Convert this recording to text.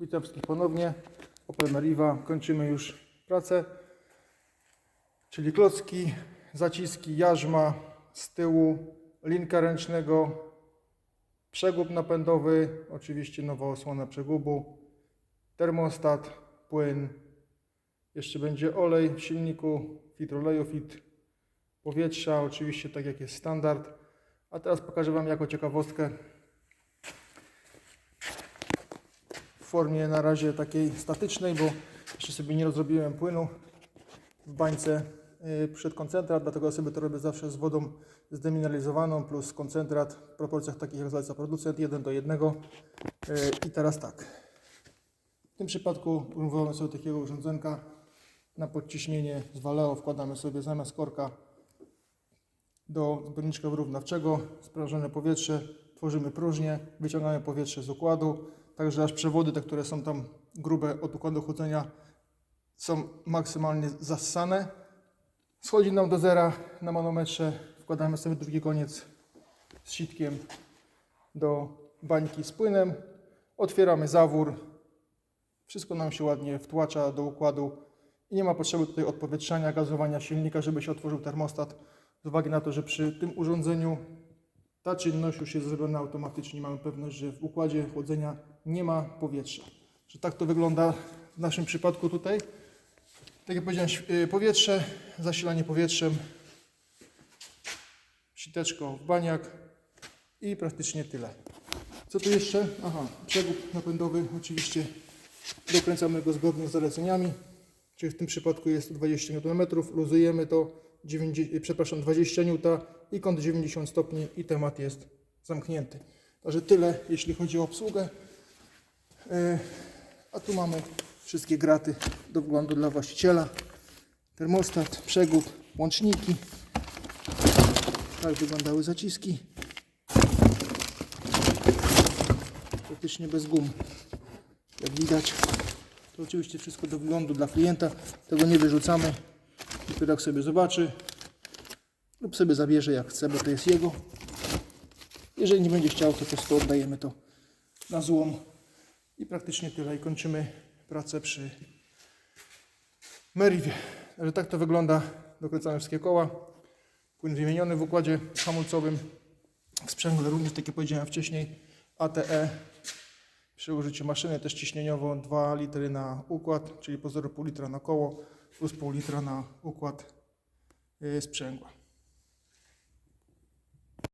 Witam wszystkich ponownie. Opel Meriva. Kończymy już pracę. Czyli klocki, zaciski, jarzma z tyłu, linka ręcznego, przegub napędowy, oczywiście nowa osłona przegubu, termostat, płyn, jeszcze będzie olej w silniku, filtr oleju, filtr powietrza, oczywiście tak jak jest standard. A teraz pokażę Wam jako ciekawostkę w formie na razie takiej statycznej, bo jeszcze sobie nie rozrobiłem płynu w bańce yy, przed koncentrat, dlatego sobie to robię zawsze z wodą zdemineralizowaną plus koncentrat w proporcjach takich jak zaleca producent 1 do 1. Yy, I teraz tak. W tym przypadku używamy sobie takiego urządzenka na podciśnienie z Valeo wkładamy sobie zamiast korka do zbiorniczka wyrównawczego, sprężone powietrze, tworzymy próżnię, wyciągamy powietrze z układu, także aż przewody, te, które są tam grube od układu chłodzenia, są maksymalnie zassane. Schodzi nam do zera na manometrze, wkładamy sobie drugi koniec z sitkiem do bańki z płynem, otwieramy zawór, wszystko nam się ładnie wtłacza do układu i nie ma potrzeby tutaj odpowietrzania, gazowania silnika, żeby się otworzył termostat. Z uwagi na to, że przy tym urządzeniu ta czynność już jest zrobiona automatycznie. Mamy pewność, że w układzie chłodzenia nie ma powietrza. Że tak to wygląda w naszym przypadku tutaj. Tak jak powiedziałem, y, powietrze, zasilanie powietrzem, siteczko w baniak i praktycznie tyle. Co tu jeszcze? Aha, przegub napędowy oczywiście dokręcamy go zgodnie z zaleceniami, czyli w tym przypadku jest to 20 Nm, luzujemy to, 90, przepraszam, 20 N i kąt 90 stopni i temat jest zamknięty. Także tyle, jeśli chodzi o obsługę. E, A tu mamy wszystkie graty do wglądu dla właściciela. Termostat, przegub, łączniki. Tak wyglądały zaciski. Praktycznie bez gum. Jak widać, to oczywiście wszystko do wglądu dla klienta. Tego nie wyrzucamy. Dopiero sobie zobaczy lub sobie zabierze jak chce, bo to jest jego. Jeżeli nie będzie chciał, to po prostu oddajemy to na złom. I praktycznie tyle. I kończymy pracę przy Meriwie. Także tak to wygląda. Dokręcamy wszystkie koła. Płyn wymieniony w układzie hamulcowym. W sprzęgle również, tak jak powiedziałem wcześniej, ATE przy użyciu maszyny też ciśnieniowo 2 litry na układ, czyli po 0,5 litra na koło plus pół litra na układ yy, sprzęgła.